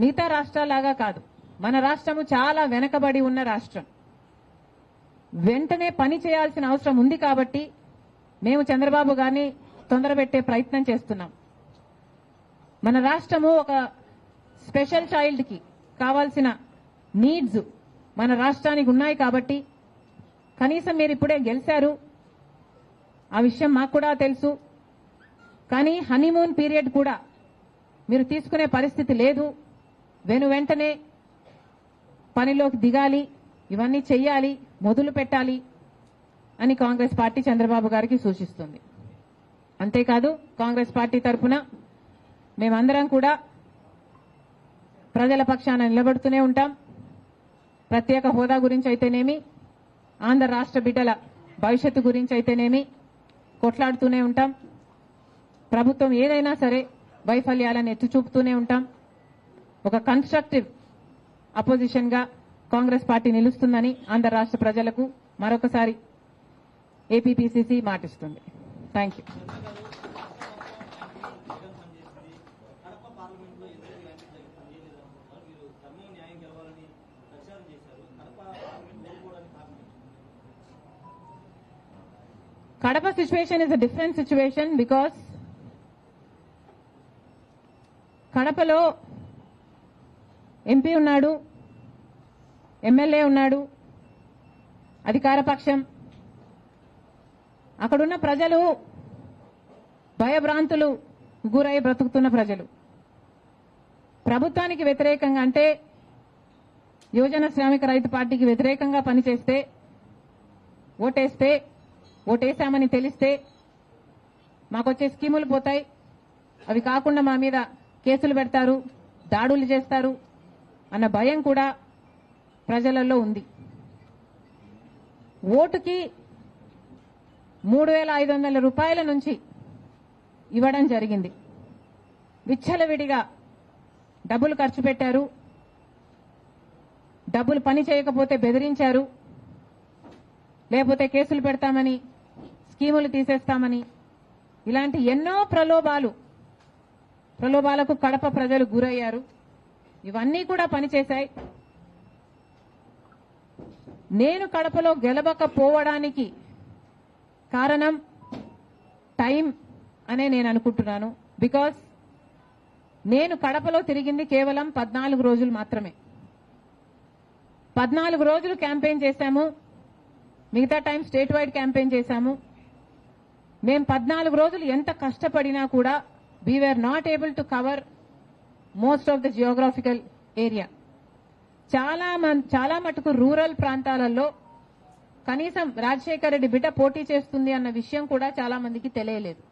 మిగతా రాష్ట్రాలాగా కాదు. మన రాష్ట్రము చాలా వెనకబడి ఉన్న రాష్ట్రం. వెంటనే పని చేయాల్సిన అవసరం ఉంది కాబట్టి మేము చంద్రబాబు గారిని తొందరబెట్టే ప్రయత్నం చేస్తున్నాం. మన రాష్ట్రము ఒక స్పెషల్ చైల్డ్కి కావాల్సిన నీడ్స్ మన రాష్ట్రానికి ఉన్నాయి కాబట్టి కనీసం మీరు ఇప్పుడే గెలిచారు. ఆ విషయం మాకు కూడా తెలుసు. కానీ హనీమూన్ పీరియడ్ కూడా మీరు తీసుకునే పరిస్థితి లేదు. వెను వెంటనే పనిలోకి దిగాలి ఇవన్నీ చెయ్యాలి మొదలు పెట్టాలి అని కాంగ్రెస్ పార్టీ చంద్రబాబు గారికి సూచిస్తుంది. అంతేకాదు కాంగ్రెస్ పార్టీ తరఫున మేమందరం కూడా ప్రజల పక్షాన నిలబడుతూనే ఉంటాం. ప్రత్యేక హోదా గురించి అయితేనేమి ఆంధ్ర రాష్ట్ర బిడ్డల భవిష్యత్తు గురించి అయితేనేమి కొట్లాడుతూనే ఉంటాం. ప్రభుత్వం ఏదైనా సరే వైఫల్యాలను ఎత్తి చూపుతూనే ఉంటాం. ఒక కన్స్ట్రక్టివ్ అపోజిషన్గా కాంగ్రెస్ పార్టీ నిలుస్తుందని ఆంధ్ర రాష్ట్ర ప్రజలకు మరొకసారి APPCC మాటిస్తుంది. Thank you Kadapa Kadapa situation is a different situation because కడపలో ఎంపీ ఉన్నాడు ఎమ్మెల్యే ఉన్నాడు అధికారపక్షం అక్కడున్న ప్రజలు భయభ్రాంతులు గురై బ్రతుకుతున్న ప్రజలు. ప్రభుత్వానికి వ్యతిరేకంగా అంటే యువజన శ్రామిక రైతు పార్టీకి వ్యతిరేకంగా పనిచేస్తే ఓటేస్తే ఓటేశామని తెలిస్తే మాకొచ్చే స్కీములు పోతాయి. అవి కాకుండా మా మీద కేసులు పెడతారు దాడులు చేస్తారు. అన్న భయం కూడా ప్రజలలో ఉంది. ఓటుకి మూడు వేల ఐదు వందల రూపాయల నుంచి ఇవ్వడం జరిగింది. విచ్చలవిడిగా డబ్బులు ఖర్చు పెట్టారు. డబ్బులు పని చేయకపోతే బెదిరించారు. లేకపోతే కేసులు పెడతామని స్కీములు తీసేస్తామని ఇలాంటి ఎన్నో ప్రలోభాలు ప్రలోభాలకు కడప ప్రజలు గురయ్యారు. ఇవన్నీ కూడా పనిచేశాయి. నేను కడపలో గెలవకపోవడానికి కారణం టైం అనే నేను అనుకుంటున్నాను. బికాస్ నేను కడపలో తిరిగింది కేవలం పద్నాలుగు రోజులు మాత్రమే. పద్నాలుగు రోజులు క్యాంపెయిన్ చేశాము. మిగతా టైం స్టేట్ వైడ్ క్యాంపెయిన్ చేశాము. మేము పద్నాలుగు రోజులు ఎంత కష్టపడినా కూడా we're not able to cover most of the geographical area చాలా మం- చాలా మటుకు రూరల్ ప్రాంతాలలో కనీసం రాజశేఖర రెడ్డి బిడ్డ పోటీ చేస్తుంది అన్న విషయం కూడా చాలా మందికి తెలియలేదు.